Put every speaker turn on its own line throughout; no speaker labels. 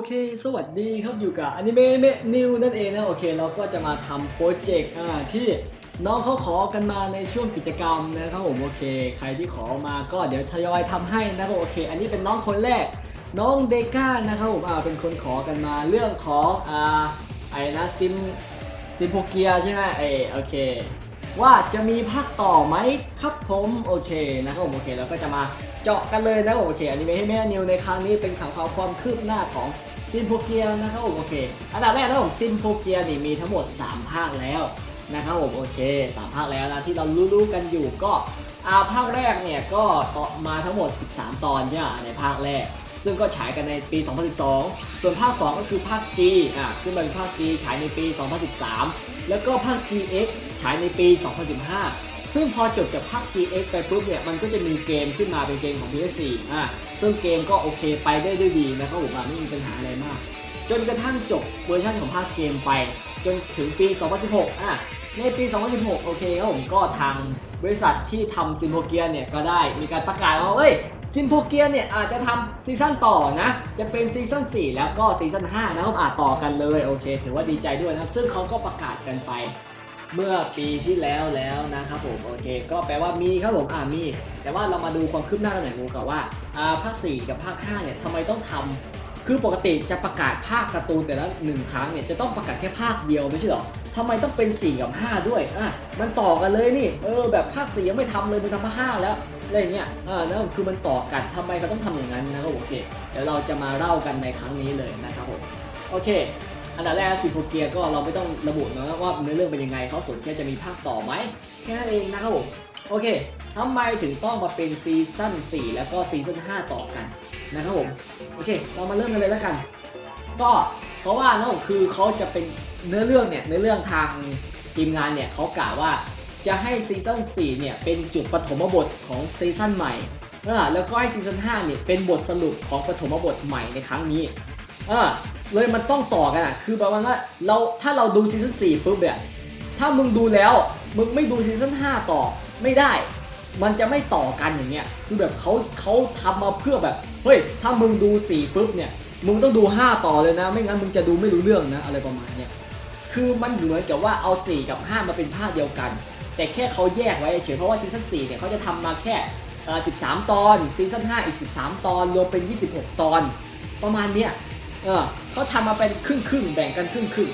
อเค สวัสดีครับอยู่กับอนิเมะเมนิวนั่นเองนะโอเค เราก็จะมาทำโปรเจกต์ที่น้องเขาขอกันมาในช่วงกิจกรรมนะครับผมโอเค ใครที่ขอมาก็เดี๋ยวทยอยทำให้นะครับโอเค อันนี้เป็นน้องคนแรก น้องเดก้านะครับผมอ่าเป็นคนขอกันมาเรื่องของอ่าไอ้นะซิมซิมโพเกียใช่ไหมเออโอเค ว่าจะมีภาคต่อไหมครับผมโอเคนะครับผมโอเคเราก็จะมา เจาะกันเลยนะครับโอเคอันนี้ไม่ให้แม่นิวในครั้งนี้เป็นข่าวข่าวความคืบหน้าของซินโพเกียนะครับโอเค อันดับแรกนะครับผมซินโพเกียนี่มีทั้งหมด 3 ภาคแล้วนะครับผมโอเคสามภาคแล้วนะที่เรารู้ๆกันอยู่ก็อาภาคแรกเนี่ยก็ต่อมาทั้งหมด 13 ตอนใช่ไหมในภาคแรก ซึ่งก็ฉายกันในปี 2012 ส่วนภาค 2 ก็คือภาค G อะขึ้นมาเป็นภาค G ฉายในปี 2013 แล้วก็ภาค GX ฉายในปี 2015 ซึ่งพอจบจากภาค GX ไปปุ๊บเนี่ยมันก็จะมีเกมขึ้นมาเป็นเกมของ PS4 อะซึ่งเกมก็โอเคไปได้ด้วยดีนะครับผมอะไม่มีปัญหาอะไรมาก จนกระทั่งจบเวอร์ชันของภาคเกมไป จนถึงปี 2016 อะในปี 2016 โอเคครับผมก็ทางบริษัทที่ทำซินโ o เกียเนี่ยก็ได้มีการประกาศว่าเอ้ยซินโ o เกียเนี่ยอาจจะทำซีซั่นต่อนะ จะเป็นซีซั่น4 แล้วก็ซีซั่น5นะครับอาจต่อกันเลย โอเค ถือว่าดีใจด้วยนะ ซึ่งเขาก็ประกาศกันไป เมื่อปีที่แล้วแล้วนะครับผมโอเค ก็แปลว่ามีครับผมอ่ามี แต่ว่าเรามาดูความคืบหน้ากันหน่อยกูกับว่าอ่าภาค4กับภาค5เนี่ยทำไมต้องทำคือปกติจะประกาศภาคการ์ตูนแต่ละหนึ่งครั้งเนี่ยจะต้องประกาศแค่ภาคเดียวไม่ใช่หรอทำไมต้องเป็น 4 กับ 5 ด้วยอะมันต่อกันเลยนี่เออแบบภาค4ยังไม่ทำเลยมันทำภาค5แล้วอะไรเงี้ยอ่าแล้วคือมันต่อกันทำไมเขาต้องทำอย่างนั้นนะครับโอเคเดี๋ยวเราจะมาเล่ากันในครั้งนี้เลยนะครับผมโอเค อันดับแรกสิโฟเกียก็เราไม่ต้องระบุนะว่าเนื้อเรื่องเป็นยังไงเขาสนแค่จะมีภาคต่อไหมแค่นั้นเองนะครับผมโอเคทำไมถึงต้องมาเป็นซีซั่น4 แล้วก็ซีซั่น5 ต่อกันนะครับผมโอเค เรามาเริ่มกันเลยแล้วกัน ก็เพราะว่านะผมคือเขาจะเป็นเนื้อเรื่องเนี่ยเนื้อเรื่องทางทีมงานเนี่ยเขากล่าวว่าจะให้ซีซั่น4เนี่ยเป็นจุดปฐมบทของซีซั่นใหม่แล้วก็ให้ซีซั่น5เนี่ยเป็นบทสรุปของปฐมบทใหม่ในครั้งนี้ เลยมันต้องต่อกันอะ คือประมาณว่าเราถ้าเราดูซีซั่น4ปุ๊บเนี่ยถ้ามึงดูแล้วมึงไม่ดูซีซั่น5ต่อไม่ได้ มันจะไม่ต่อกันอย่างเงี้ยคือแบบเขาเขาทำมาเพื่อแบบเฮ้ยถ้ามึงดู4ปุ๊บเนี่ยมึงต้องดู5ต่อเลยนะ ไม่งั้นมึงจะดูไม่รู้เรื่องนะอะไรประมาณเนี้ยคือมันเหมือนกับว่าเอา4กับ5มาเป็นภาคเดียวกัน แต่แค่เขาแยกไว้เฉยเพราะว่าซีซั่น4เนี่ยเขาจะทำมาแค่เอ่อ13 ตอนซีซั่น5อีก 13 ตอนรวมเป็น 26 ตอน ประมาณเนี้ย เออเขาทำมาเป็นครึ่งครึ่งแบ่งกันครึ่งครึ่ง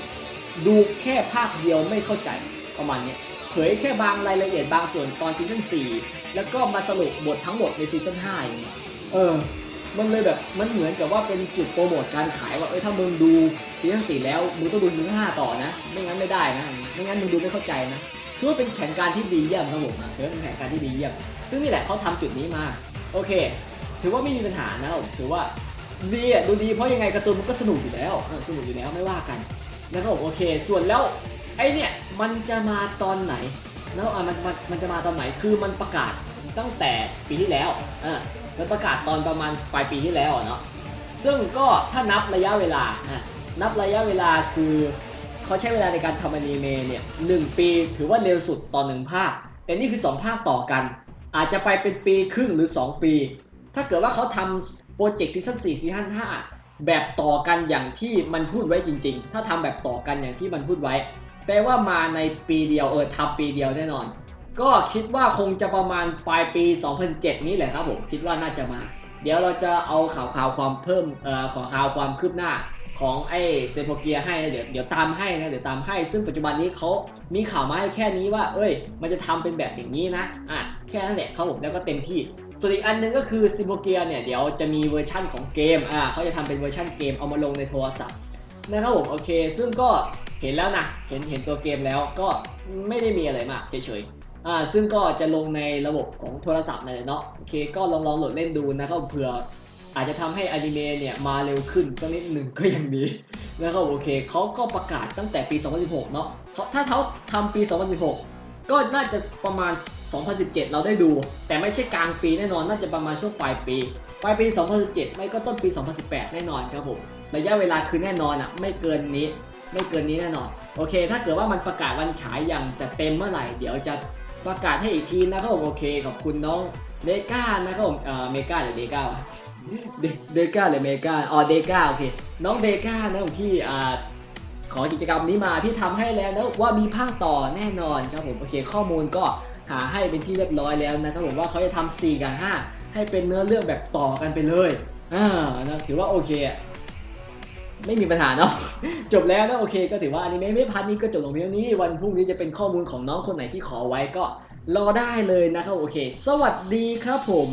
ดูแค่ภาคเดียวไม่เข้าใจประมาณนี้เผยแค่บางรายละเอียดบางส่วนตอนซีซั่น4แล้วก็มาสรุปบททั้งหมดในซีซั่น5อย่างเงี้ยเออ มันเลยแบบมันเหมือนกับว่าเป็นจุดโปรโมทการขายว่าเอ้ยถ้ามึงดูซีซั่น4แล้วมึงต้องดูซีซั่น5ต่อนะ ไม่งั้นไม่ได้นะไม่งั้นมึงดูไม่เข้าใจนะคือว่าเป็นแผนการที่ดีเยี่ยมครับผมนะถือว่าเป็นแผนการที่ดีเยี่ยม ซึ่งนี่แหละเขาทำจุดนี้มา โอเค ถือว่าไม่มีปัญหานะผมถือว่า ดีอะดูดีเพราะยังไงการ์ตูนมันก็สนุกอยู่แล้วสนุกอยู่แล้วไม่ว่ากันนะครับผมโอเค ส่วนแล้วไอเนี่ยมันจะมาตอนไหน แล้วอะมันมันมันจะมาตอนไหนคือมันประกาศตั้งแต่ปีที่แล้วเออมันประกาศตอนประมาณปลายปีที่แล้วเนาะซึ่งก็ถ้านับระยะเวลาอะนับระยะเวลาคือเขาใช้เวลาในการทำอนิเมะเนี่ยหนึ่งปีถือว่าเร็วสุดต่อหนึ่งภาค แต่นี่คือสองภาคต่อกัน อาจจะไปเป็นปีครึ่งหรือ2ปี ถ้าเกิดว่าเขาทำ โปรเจกต์ซีซั่น4ซีซั่น5แบบต่อกันอย่างที่มันพูดไว้จริง ๆ ถ้าทำแบบต่อกันอย่างที่มันพูดไว้ แปลว่ามาในปีเดียวเออทำปีเดียวแน่นอน ก็คิดว่าคงจะประมาณปลายปี 2017 นี้แหละครับผมคิดว่าน่าจะมา เดี๋ยวเราจะเอาข่าวข่าวความเพิ่มเอ่อขอข่าวความคืบหน้าของไอ้เซโปเกียให้นะเดี๋ยวเดี๋ยวตามให้นะเดี๋ยวตามให้ ซึ่งปัจจุบันนี้เขามีข่าวมาให้แค่นี้ว่า เอ้ย มันจะทำเป็นแบบอย่างนี้นะอะแค่นั้นแหละครับผมแล้วก็เต็มที่ ส่วนอีกอันหนึงก็คือซิโ o เกียเนี่ยเดี๋ยวจะมีเวอร์ชั่นของเกมอ่าเขาจะทำเป็นเวอร์ชั่นเกมเอามาลงในโทรศัพท์นะครับผมโอเค ซึ่งก็เห็นแล้วนะเห็นเห็นตัวเกมแล้วก็ไม่ได้มีอะไรมากเฉยๆอ่าซึ่งก็จะลงในระบบของโทรศัพท์เลยเนาะโอเคก็ลองลองโหลดเล่นดูนะครับเผื่ออาจจะทำให้อนิเมะเนี่ยมาเร็วขึ้นสักนิดหนึ่งก็ยังดีนะครับโอเคเขาก็ประกาศตั้งแต่ปี 2016 เนาะถ้าเขาทำปี 2016 ก็น่าจะประมาณ 2017 เราได้ดู แต่ไม่ใช่กลางปีแน่นอนน่าจะประมาณช่วงปลายปีปลายปี 2017 ไม่ก็ต้นปี 2018 แน่นอนครับผมระยะเวลาคือแน่นอนอะไม่เกินนี้ ไม่เกินนี้แน่นอน โอเค ถ้าเกิดว่ามันประกาศวันฉายอย่างจะเต็มเมื่อไหร่ เดี๋ยวจะประกาศให้อีกทีนะครับผมโอเคขอบคุณน้องเมก้านะครับผมเอ่อเมก้าหรือเดก้าเดก้าหรือเมก้าอ๋อเดก้าโอเคน้องเดก้านะผมที่อ่าขอกิจกรรมนี้มาพี่ทำให้แล้วนะว่ามีภาคต่อแน่นอนครับผมโอเคข้อมูลก็ หาให้เป็นที่เรียบร้อยแล้วนะครับผมว่าเขาจะทำ4กับ 5 ให้เป็นเนื้อเรื่องแบบต่อกันไปเลยอ่านะถือว่าโอเคอะไม่มีปัญหาเนาะจบแล้วนะโอเค ก็ถือว่าอนิเมะไม่พันนี้ก็จบลงเพียงเท่านี้ วันพรุ่งนี้จะเป็นข้อมูลของน้องคนไหนที่ขอไว้ก็รอได้เลยนะครับโอเค สวัสดีครับผม